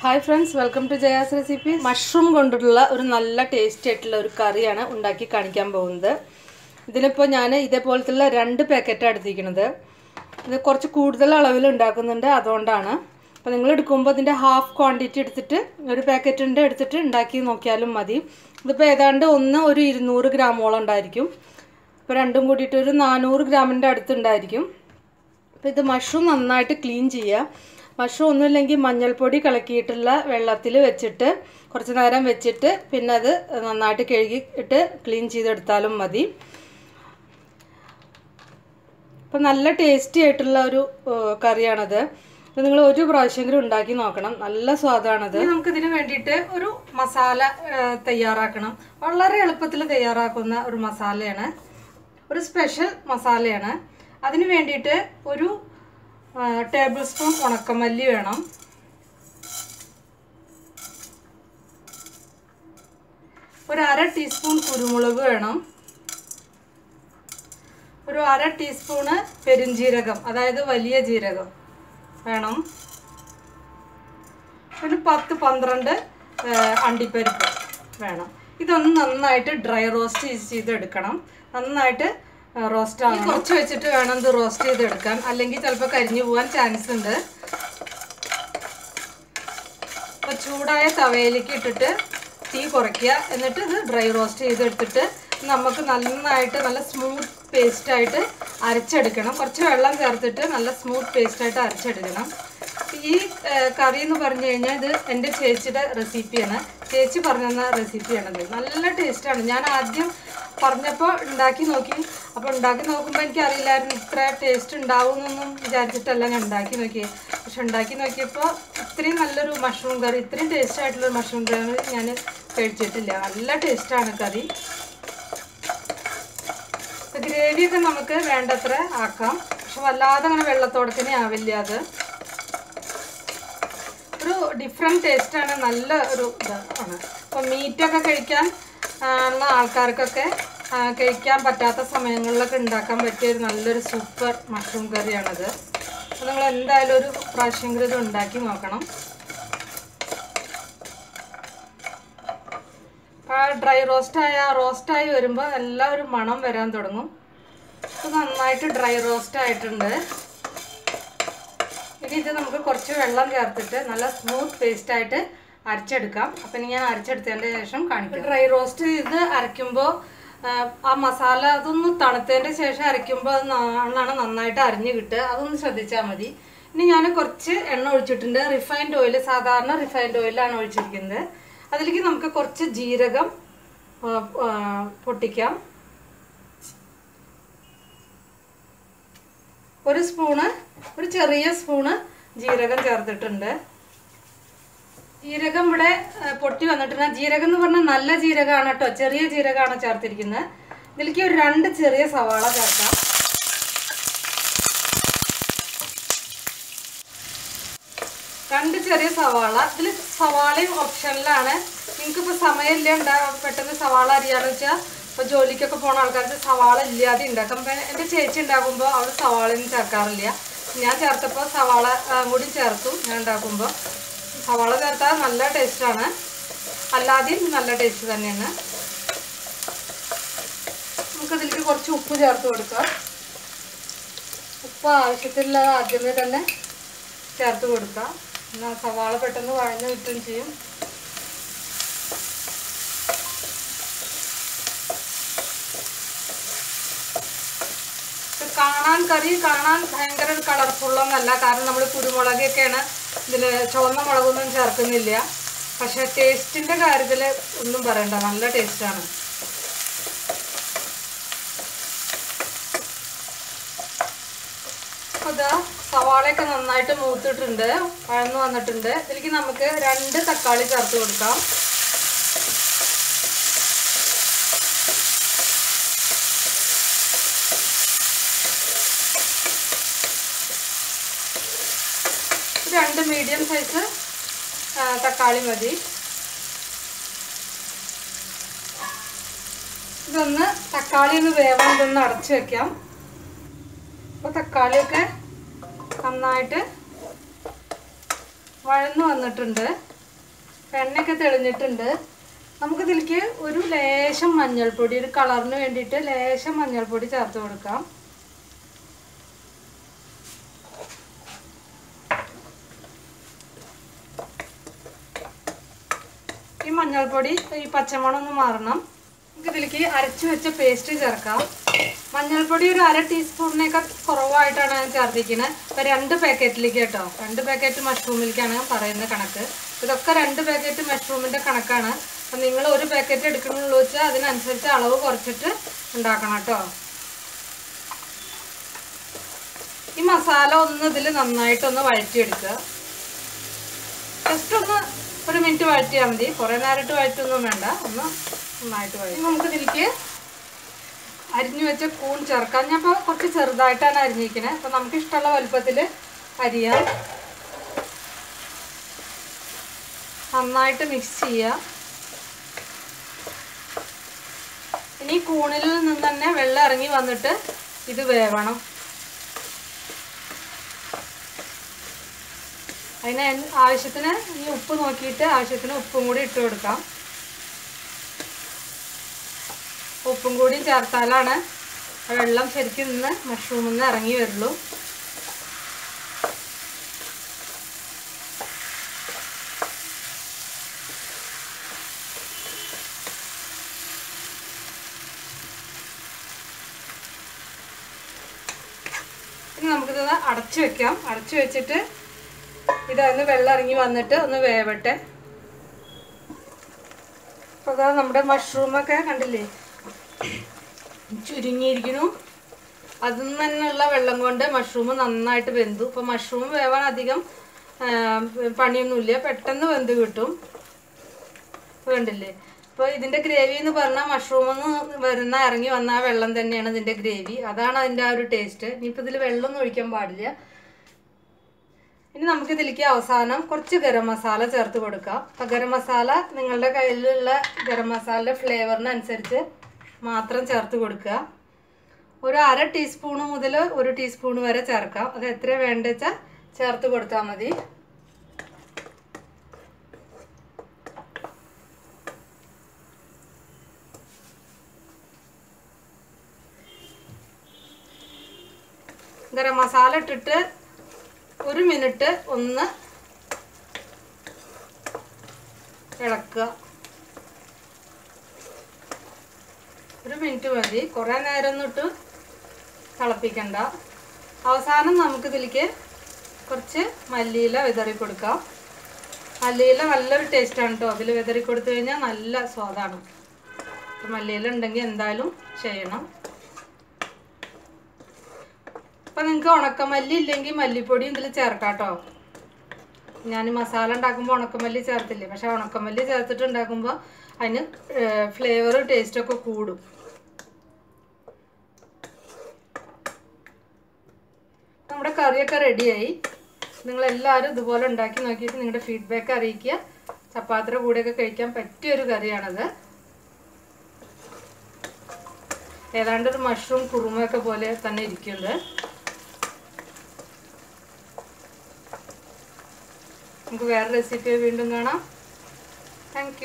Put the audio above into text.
Hi friends welcome to Jaya's recipe mushroom കൊണ്ടുള്ള ഒരു നല്ല ടേസ്റ്റി ആയിട്ടുള്ള ഒരു കറിയാണ് ഉണ്ടാക്കി കാണിക്കാൻ പോകുന്നത്. ഇതിലിപ്പോൾ ഞാൻ ഇതേപോലത്തുള്ള രണ്ട് പാക്കറ്റാണ് എടുത്തിരിക്കുന്നത്. ഇത് കുറച്ച് കൂടുതൽ അളവിൽ ഉണ്ടാക്കുന്നുണ്ട് അതുകൊണ്ടാണ്. അപ്പോൾ നിങ്ങൾ എടുക്കുമ്പോൾ ഇതിന്റെ ഹാഫ് ക്വാണ്ടിറ്റി എടുത്തിട്ട് ഒരു പാക്കറ്റിന്റെ എടുത്തിട്ട് ഉണ്ടാക്കി നോക്കിയാലും മതി. ഇതിപ്പോൾ ഏതാണ്ട് ഒന്ന് ഒരു ഇരുന്നൂറ് ഗ്രാമോളം ഉണ്ടായിരിക്കും. ഇപ്പോൾ രണ്ടും കൂടിയിട്ട് ഒരു നാനൂറ് ഗ്രാമിന്റെ അടുത്തുണ്ടായിരിക്കും അപ്പോൾ ഇത് മഷ്റൂം നന്നായിട്ട് ക്ലീൻ ചെയ്യുക. മഷ്റൂം ഒന്നുമില്ലെങ്കിൽ മഞ്ഞൾപ്പൊടി കലക്കിയിട്ടുള്ള വെള്ളത്തിൽ വെച്ചിട്ട് കുറച്ച് നേരം വെച്ചിട്ട് പിന്നെ അത് നന്നായിട്ട് കഴുകിയിട്ട് ക്ലീൻ ചെയ്തെടുത്താലും മതി. അപ്പം നല്ല ടേസ്റ്റി ആയിട്ടുള്ള ഒരു കറിയാണത്. നിങ്ങൾ ഒരു പ്രാവശ്യമെങ്കിലും ഉണ്ടാക്കി നോക്കണം. നല്ല സ്വാദാണത്. നമുക്കിതിന് വേണ്ടിയിട്ട് ഒരു മസാല തയ്യാറാക്കണം. വളരെ എളുപ്പത്തിൽ തയ്യാറാക്കുന്ന ഒരു മസാലയാണ്. ഒരു സ്പെഷ്യൽ മസാലയാണ്. അതിന് വേണ്ടിയിട്ട് ഒരു ടേബിൾ സ്പൂൺ ഉണക്കമല്ലി വേണം. ഒരു അര ടീസ്പൂൺ കുരുമുളക് വേണം. ഒരു അര ടീസ്പൂണ് പെരുംജീരകം അതായത് വലിയ ജീരകം വേണം. പിന്നെ പത്ത് പന്ത്രണ്ട് അണ്ടിപ്പരിപ്പ് വേണം. ഇതൊന്ന് നന്നായിട്ട് ഡ്രൈ റോസ്റ്റ് ചെയ്തെടുക്കണം നന്നായിട്ട് റോസ്റ്റ് ആണ് കുറച്ച് വെച്ചിട്ട് വേണം ഇത് റോസ്റ്റ് ചെയ്തെടുക്കാൻ. അല്ലെങ്കിൽ ചിലപ്പോൾ കരിഞ്ഞു പോകാൻ ചാൻസ് ഉണ്ട്. അപ്പോൾ ചൂടായ തവയിലേക്ക് ഇട്ടിട്ട് തീ കുറയ്ക്കുക. എന്നിട്ട് ഇത് ഡ്രൈ റോസ്റ്റ് ചെയ്തെടുത്തിട്ട് നമുക്ക് നന്നായിട്ട് നല്ല സ്മൂത്ത് പേസ്റ്റായിട്ട് അരച്ചെടുക്കണം. കുറച്ച് വെള്ളം ചേർത്തിട്ട് നല്ല സ്മൂത്ത് പേസ്റ്റായിട്ട് അരച്ചെടുക്കണം. ഈ കറി എന്ന് പറഞ്ഞു കഴിഞ്ഞാൽ ഇത് എന്റെ ചേച്ചിയുടെ റെസിപ്പിയാണ്. ചേച്ചി പറഞ്ഞു തന്ന റെസിപ്പിയാണത്. നല്ല ടേസ്റ്റാണ്. ഞാൻ ആദ്യം പറഞ്ഞപ്പോൾ ഉണ്ടാക്കി നോക്കി. അപ്പോൾ ഉണ്ടാക്കി നോക്കുമ്പോൾ എനിക്കറിയില്ലായിരുന്നു ഇത്ര ടേസ്റ്റ് ഉണ്ടാവുമെന്നൊന്നും വിചാരിച്ചിട്ടല്ല ഞാൻ ഉണ്ടാക്കി നോക്കിയത് പക്ഷെ ഉണ്ടാക്കി നോക്കിയപ്പോൾ ഇത്രയും നല്ലൊരു മഷ്റൂം കറി ഇത്രയും ടേസ്റ്റ് ആയിട്ടുള്ളൊരു മഷ്റൂം കറി ഞാൻ കഴിച്ചിട്ടില്ല. നല്ല ടേസ്റ്റാണ് കറി. ഗ്രേവിയൊക്കെ നമുക്ക് വേണ്ടത്ര ആക്കാം. പക്ഷെ വല്ലാതെ അങ്ങനെ വെള്ളത്തോടക്കനെ ആവില്ല അത്. ഡിഫറെന്റ് ടേസ്റ്റാണ് നല്ല ഒരു ഇതാണ് അപ്പം അപ്പോൾ മീറ്റൊക്കെ കഴിക്കാൻ ഉള്ള ആൾക്കാർക്കൊക്കെ കഴിക്കാൻ പറ്റാത്ത സമയങ്ങളിലൊക്കെ ഉണ്ടാക്കാൻ പറ്റിയ ഒരു നല്ലൊരു സൂപ്പർ മഷ്റൂം കറിയാണത് അപ്പോൾ നിങ്ങൾ എന്തായാലും ഒരു പ്രാവശ്യമെങ്കിലും ഇത് ഉണ്ടാക്കി നോക്കണം. ആ ഡ്രൈ റോസ്റ്റായ റോസ്റ്റായി വരുമ്പോൾ എല്ലാവരും മണം വരാൻ തുടങ്ങും. ഇത് നന്നായിട്ട് ഡ്രൈ റോസ്റ്റ് ആയിട്ടുണ്ട്. ഇനി ഇത് നമുക്ക് കുറച്ച് വെള്ളം ചേർത്തിട്ട് നല്ല സ്മൂത്ത് പേസ്റ്റ് ആയിട്ട് അരച്ചെടുക്കാം. അപ്പം ഇനി ഞാൻ അരച്ചെടുത്തതിന്റെ ശേഷം കാണിക്കാം. ഡ്രൈ റോസ്റ്റ് ചെയ്ത് അരയ്ക്കുമ്പോൾ ആ മസാല അതൊന്ന് തണുത്തതിന്റെ ശേഷം അരയ്ക്കുമ്പോൾ അത് നാളാണ് നന്നായിട്ട് അരിഞ്ഞ് കിട്ടുക. അതൊന്ന് ശ്രദ്ധിച്ചാൽ മതി. ഇനി ഞാൻ കുറച്ച് എണ്ണ ഒഴിച്ചിട്ടുണ്ട്. റിഫൈൻഡ് ഓയിൽ സാധാരണ റിഫൈൻഡ് ഓയിലാണ് ഒഴിച്ചിരിക്കുന്നത്. അതിലേക്ക് നമുക്ക് കുറച്ച് ജീരകം പൊട്ടിക്കാം. ഒരു സ്പൂണ് ഒരു ചെറിയ സ്പൂണ് ജീരകം ചേർത്തിട്ടുണ്ട്. ജീരകം ഇവിടെ പൊട്ടി വന്നിട്ടുണ്ട്. ജീരകം എന്ന് പറഞ്ഞാൽ നല്ല ജീരകമാണ് കേട്ടോ. ചെറിയ ജീരകമാണ് ചേർത്തിരിക്കുന്നത്. ഇതിലേക്ക് ഒരു രണ്ട് ചെറിയ സവാള ചേർക്കാം. രണ്ട് ചെറിയ സവാള. ഇതിൽ സവാളയും ഓപ്ഷനിലാണ് നിങ്ങൾക്കിപ്പോൾ സമയമില്ല ഉണ്ടാകും പെട്ടെന്ന് സവാള അരിയാണെന്ന് വെച്ചാൽ ഇപ്പോൾ ജോലിക്കൊക്കെ പോണ ആൾക്കാർക്ക് സവാള ഇല്ലാതെ ഉണ്ടാക്കും അപ്പം എന്റെ ചേച്ചി ഉണ്ടാക്കുമ്പോൾ അവൾ സവാളയൊന്നും ചേർക്കാറില്ല. ഞാൻ ചേർത്തപ്പോൾ സവാള കൂടി ചേർത്തു. ഞാൻ ഉണ്ടാക്കുമ്പോൾ സവാള ചേർത്താൽ നല്ല ടേസ്റ്റാണ് അല്ലാതെയും നല്ല ടേസ്റ്റ് തന്നെയാണ്. നമുക്കതിലേക്ക് കുറച്ച് ഉപ്പ് ചേർത്ത് കൊടുക്കാം. ഉപ്പ് ആവശ്യത്തിലുള്ളത് ആദ്യമേ തന്നെ ചേർത്ത് കൊടുക്കാം. എന്നാൽ സവാള പെട്ടെന്ന് വഴഞ്ഞു കിട്ടുകയും ചെയ്യും. കാണാൻ കറി കാണാൻ ഭയങ്കര കളർഫുള്ളൊന്നല്ല കാരണം നമ്മൾ കുരുമുളകൊക്കെയാണ് ഇതിൽ ചുവന്ന മുളകൊന്നും ചേർക്കുന്നില്ല. പക്ഷെ ടേസ്റ്റിന്റെ കാര്യത്തിൽ ഒന്നും പറയണ്ട. നല്ല ടേസ്റ്റാണ് അത് സവാളയൊക്കെ നന്നായിട്ട് മൂത്തിട്ടുണ്ട്. പഴന്ന് വന്നിട്ടുണ്ട്. ഇതിലേക്ക് നമുക്ക് രണ്ട് തക്കാളി ചേർത്ത് കൊടുക്കാം. രണ്ട് മീഡിയം സൈസ് തക്കാളി മതി. ഇതൊന്ന് തക്കാളി ഒന്ന് വേവാൻ ഇതൊന്ന് അടച്ചു വെക്കാം. അപ്പോൾ തക്കാളിയൊക്കെ നന്നായിട്ട് വഴന്നു വന്നിട്ടുണ്ട്. എണ്ണയൊക്കെ തെളിഞ്ഞിട്ടുണ്ട്. നമുക്കിതിലേക്ക് ഒരു ലേശം മഞ്ഞൾപ്പൊടി ഒരു കളറിന് വേണ്ടിയിട്ട് ലേശം മഞ്ഞൾപ്പൊടി ചേർത്ത് കൊടുക്കാം. ഈ മഞ്ഞൾപ്പൊടി ഈ പച്ചമണം ഒന്ന് മാറണം. നമുക്ക് ഇതിലേക്ക് അരച്ചു വെച്ച പേസ്റ്റ് ചേർക്കാം. മഞ്ഞൾപ്പൊടി ഒരു അര ടീസ്പൂണിനേക്കാൾ കുറവായിട്ടാണ് ഞാൻ ചേർത്തിരിക്കുന്നത് ഇപ്പം രണ്ട് പാക്കറ്റിലേക്ക് കേട്ടോ. രണ്ട് പാക്കറ്റ് മഷ്റൂമിലേക്കാണ് പറയുന്ന കണക്ക്. ഇതൊക്കെ രണ്ട് പാക്കറ്റ് മഷ്റൂമിന്റെ കണക്കാണ്. അപ്പം നിങ്ങൾ ഒരു പാക്കറ്റ് എടുക്കണുള്ളൂ വെച്ചാൽ അതിനനുസരിച്ച് അളവ് കുറച്ചിട്ട് ഉണ്ടാക്കണം കേട്ടോ. ഈ മസാല ഒന്ന് ഇതിൽ നന്നായിട്ടൊന്ന് വഴറ്റിയെടുക്കുക. ജസ്റ്റ് ഒന്ന് ഒരു മിനിറ്റ് വഴറ്റിയാൽ മതി. കുറേ നേരമായിട്ട് വഴറ്റൊന്നും വേണ്ട. ഒന്ന് നന്നായിട്ട് വഴറ്റി. നമുക്ക് ഇതിലേക്ക് അരിഞ്ഞു വെച്ച കൂൺ ചേർക്കാം. ഞാൻ ഇപ്പോൾ കുറച്ച് ചെറുതായിട്ടാണ് അരിഞ്ഞിരിക്കുന്നത് അപ്പോൾ നമുക്ക് ഇഷ്ടമുള്ള വലുപ്പത്തിൽ അരിയാം. നന്നായിട്ട് മിക്സ് ചെയ്യാം. ഇനി കൂണിൽ നിന്ന് തന്നെ വെള്ളം ഇറങ്ങി വന്നിട്ട് ഇത് വേവണം. അതിന് ആവശ്യത്തിന് ഈ ഉപ്പ് നോക്കിയിട്ട് ആവശ്യത്തിന് ഉപ്പും കൂടി ഇട്ട് കൊടുക്കാം. ഉപ്പും കൂടി ചേർത്താലാണ് വെള്ളം ശരിക്കും നിന്ന് മഷ്റൂമിൽ നിന്ന് ഇറങ്ങി വരുള്ളൂ. ഇനി നമുക്കിത് അടച്ചു വെക്കാം. അടച്ചു വെച്ചിട്ട് ഇതൊന്ന് വെള്ളം ഇറങ്ങി വന്നിട്ട് ഒന്ന് വേവട്ടെ. അപ്പോൾ അതാ നമ്മുടെ മഷ്റൂമൊക്കെ കണ്ടില്ലേ? ചുരുങ്ങിയിരിക്കുന്നു. അതിൽ നിന്ന് തന്നെയുള്ള വെള്ളം കൊണ്ട് മഷ്റൂം നന്നായിട്ട് വെന്തു. ഇപ്പോൾ മഷ്റൂം വേവാൻ അധികം പണിയൊന്നുമില്ല. പെട്ടെന്ന് വെന്ത് കിട്ടും. വേണ്ടില്ലേ അപ്പോൾ ഇതിന്റെ ഗ്രേവി എന്ന് പറഞ്ഞാൽ മഷ്റൂമിൽ നിന്ന് വരുന്ന ഇറങ്ങി വന്ന വെള്ളം തന്നെയാണ് ഇതിന്റെ ഗ്രേവി അതാണ് അതിന്റെ ആ ഒരു ടേസ്റ്റ് ഇനിയിപ്പോൾ ഇതിൽ വെള്ളമൊന്നും ഒഴിക്കാൻ പാടില്ല. ഇനി നമുക്കിതിലേക്ക് അവസാനം കുറച്ച് ഗരം മസാല ചേർത്ത് കൊടുക്കാം. അപ്പം ഗരം മസാല നിങ്ങളുടെ കയ്യിലുള്ള ഗരം മസാലയുടെ ഫ്ലേവറിനനുസരിച്ച് മാത്രം ചേർത്ത് കൊടുക്കുക. ഒരു അര ടീസ്പൂൺ മുതൽ ഒരു ടീസ്പൂൺ വരെ ചേർക്കാം. അത് എത്ര വേണ്ട വെച്ചാൽ ചേർത്ത് കൊടുത്താൽ മതി. ഗരം മസാല ഇട്ടിട്ട് ഒരു മിനിറ്റ് ഒന്ന് ഇളക്കുക. ഒരു മിനിറ്റ് മതി. കുറേ നേരം ഒന്നിട്ട് തിളപ്പിക്കണ്ട. അവസാനം നമുക്കിതിലേക്ക് കുറച്ച് മല്ലിയില വിതറി കൊടുക്കാം. മല്ലിയില നല്ലൊരു ടേസ്റ്റാണ് കേട്ടോ അതിൽ വിതറി കൊടുത്തു കഴിഞ്ഞാൽ നല്ല സ്വാദാണ്. മല്ലിയില ഉണ്ടെങ്കിൽ എന്തായാലും ചെയ്യണം. അപ്പം നിങ്ങൾക്ക് ഉണക്കമല്ലി ഇല്ലെങ്കിൽ മല്ലിപ്പൊടിയും ഇതിൽ ചേർക്കാം കേട്ടോ ഞാൻ മസാല ഉണ്ടാക്കുമ്പോൾ ഉണക്കമല്ലി ചേർത്തില്ലേ? പക്ഷെ ഉണക്കമല്ലി ചേർത്തിട്ട് ഉണ്ടാക്കുമ്പോൾ അതിന് ഫ്ലേവറും ടേസ്റ്റൊക്കെ കൂടും. നമ്മുടെ കറിയൊക്കെ റെഡിയായി നിങ്ങളെല്ലാവരും ഇതുപോലെ ഉണ്ടാക്കി നോക്കിയിട്ട് നിങ്ങളുടെ ഫീഡ്ബാക്ക് അറിയിക്കുക. ചപ്പാത്തിയുടെ കൂടെയൊക്കെ കഴിക്കാൻ പറ്റിയൊരു കറിയാണത്. ഏതാണ്ട് ഒരു മഷ്റൂം കുറുമയൊക്കെ പോലെ തന്നെ ഇരിക്കുന്നുണ്ട്. നമുക്ക് വേറെ റെസിപ്പി വീണ്ടും കാണാം. താങ്ക്